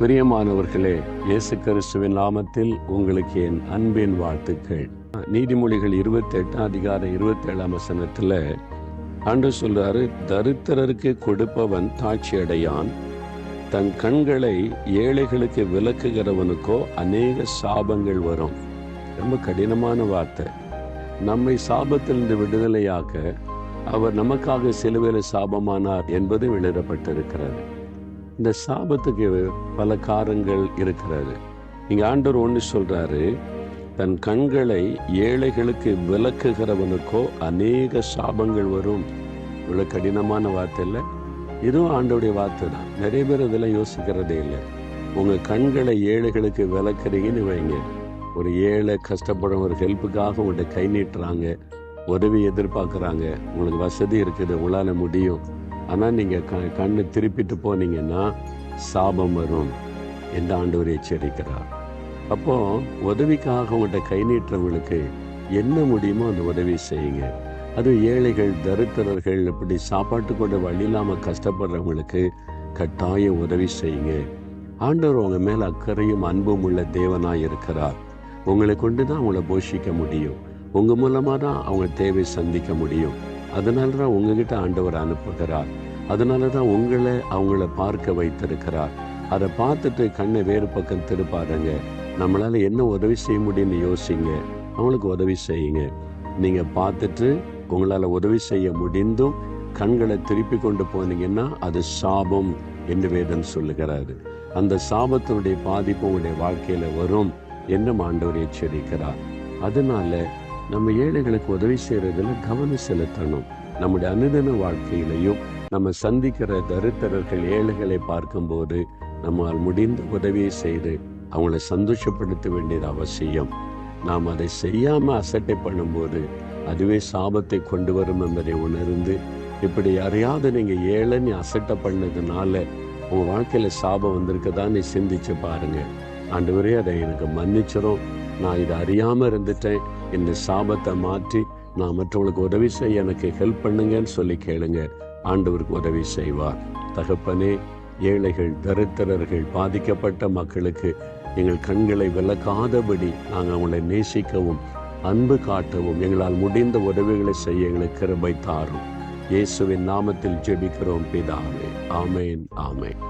பிரியமானவர்களே இயேசு கிறிஸ்துவின் நாமத்தில் உங்களுக்கு என் அன்பின் வாழ்த்துக்கள். நீதிமொழிகள் இருபத்தி எட்டாம் அதிகாரம் இருபத்தி ஏழாம் வசனத்துல சொல்றாரு தரித்திரருக்கு கொடுப்பவன் தாட்சி அடையான் தன் கண்களை ஏழைகளுக்கு விளக்குகிறவனுக்கோ அநேக சாபங்கள் வரும். ரொம்ப கடினமான வார்த்தை. நம்மை சாபத்திலிருந்து விடுதலையாக்க அவர் நமக்காக சிலுவையில் சாபமானார் என்பது எழுதப்பட்டிருக்கிறது. இந்த சாபத்துக்கு பல காரங்கள் இருக்கிறது. இங்கே ஆண்டவர் ஒன்று சொல்கிறாரு தன் கண்களை ஏழைகளுக்கு விளக்குகிறவனுக்கோ அநேக சாபங்கள் வரும். இவ்வளோ கடினமான வார்த்தை இல்லை? இதுவும் ஆண்டோடைய வார்த்தை தான். நிறைய பேர் இதெல்லாம் யோசிக்கிறதே இல்லை. உங்கள் கண்களை ஏழைகளுக்கு விளக்குறீங்கன்னு வைங்க. ஒரு ஏழை கஷ்டப்படும் ஒரு ஹெல்ப்புக்காக உங்கள்கிட்ட கை நீட்டுறாங்க உதவி எதிர்பார்க்குறாங்க. உங்களுக்கு வசதி இருக்குது உங்களால் முடியும். ஆனால் நீங்கள் க கண்ணை திருப்பிட்டு போனீங்கன்னா சாபம் வரும் என்று ஆண்டவர் எச்சரிக்கிறார். அப்போ உதவிக்காக உங்கள்கிட்ட கை நீட்டுறவங்களுக்கு என்ன முடியுமோ அந்த உதவி செய்யுங்க. அது ஏழைகள் தரித்திரர்கள் இப்படி சாப்பாட்டு கொண்டு வழி இல்லாமல் கஷ்டப்படுறவங்களுக்கு கட்டாயம் உதவி செய்யுங்க. ஆண்டவர் உங்கள் மேலே அக்கறையும் அன்பும் உள்ள தேவனாக இருக்கிறார். உங்களை கொண்டு தான் அவங்கள போஷிக்க முடியும். உங்கள் மூலமாக தான் அவங்க தேவை சந்திக்க முடியும். அதனால தான் உங்ககிட்ட ஆண்டவர் அனுப்புகிறார். அதனால தான் உங்களை அவங்கள பார்க்க வைத்திருக்கிறார். அதை பார்த்துட்டு கண்ணை வேறு பக்கம் திருப்பாருங்க நம்மளால் என்ன உதவி செய்ய முடியும்னு யோசிங்க. அவங்களுக்கு உதவி செய்யுங்க. நீங்கள் பார்த்துட்டு உங்களால் உதவி செய்ய முடிந்தும் கண்களை திருப்பி கொண்டு போனீங்கன்னா அது சாபம் என்று வேதம் சொல்லுகிறாரு. அந்த சாபத்தினுடைய பாதிப்பு உங்களுடைய வாழ்க்கையில் வரும் என்று ஆண்டவர் எச்சரிக்கிறார். அதனால நம்ம ஏழைகளுக்கு உதவி செய்யறதுல கவனம் செலுத்தணும். நம்முடைய அனுதின வாழ்க்கையிலையும் நம்ம சந்திக்கிற தரித்திரர்கள் ஏழைகளை பார்க்கும்போது நம்மால் முடிந்த உதவியை செய்து அவங்கள சந்தோஷப்படுத்த வேண்டியது அவசியம். நாம் அதை செய்யாம அசட்டை பண்ணும்போது அதுவே சாபத்தை கொண்டு வரும் என்பதை உணர்ந்து இப்படி யாரையாவது நீங்க ஏழைன்னு அசட்டை பண்ணதுனால உங்க வாழ்க்கையில சாபம் வந்திருக்கதான்னு சிந்திச்சு பாருங்க. ஆண்டவரே அதை எனக்கு மன்னிச்சிடும் நான் இதை அறியாம இருந்துட்டேன். இந்த சாபத்தை மாற்றி நான் மற்றவங்களுக்கு உதவி செய்ய எனக்கு ஹெல்ப் பண்ணுங்கன்னு சொல்லி கேளுங்க. ஆண்டவருக்கு உதவி செய்வார். தகப்பனே ஏழைகள் தரித்திரர்கள் பாதிக்கப்பட்ட மக்களுக்கு எங்கள் கண்களை விளக்காதபடி நாங்கள் அவங்களை நேசிக்கவும் அன்பு காட்டவும் எங்களால் முடிந்த உதவிகளை செய்ய எங்களுக்கு கிருபை தாரும். இயேசுவின் நாமத்தில் ஜெபிக்கிறோம் பிதாவே. ஆமேன் ஆமேன்.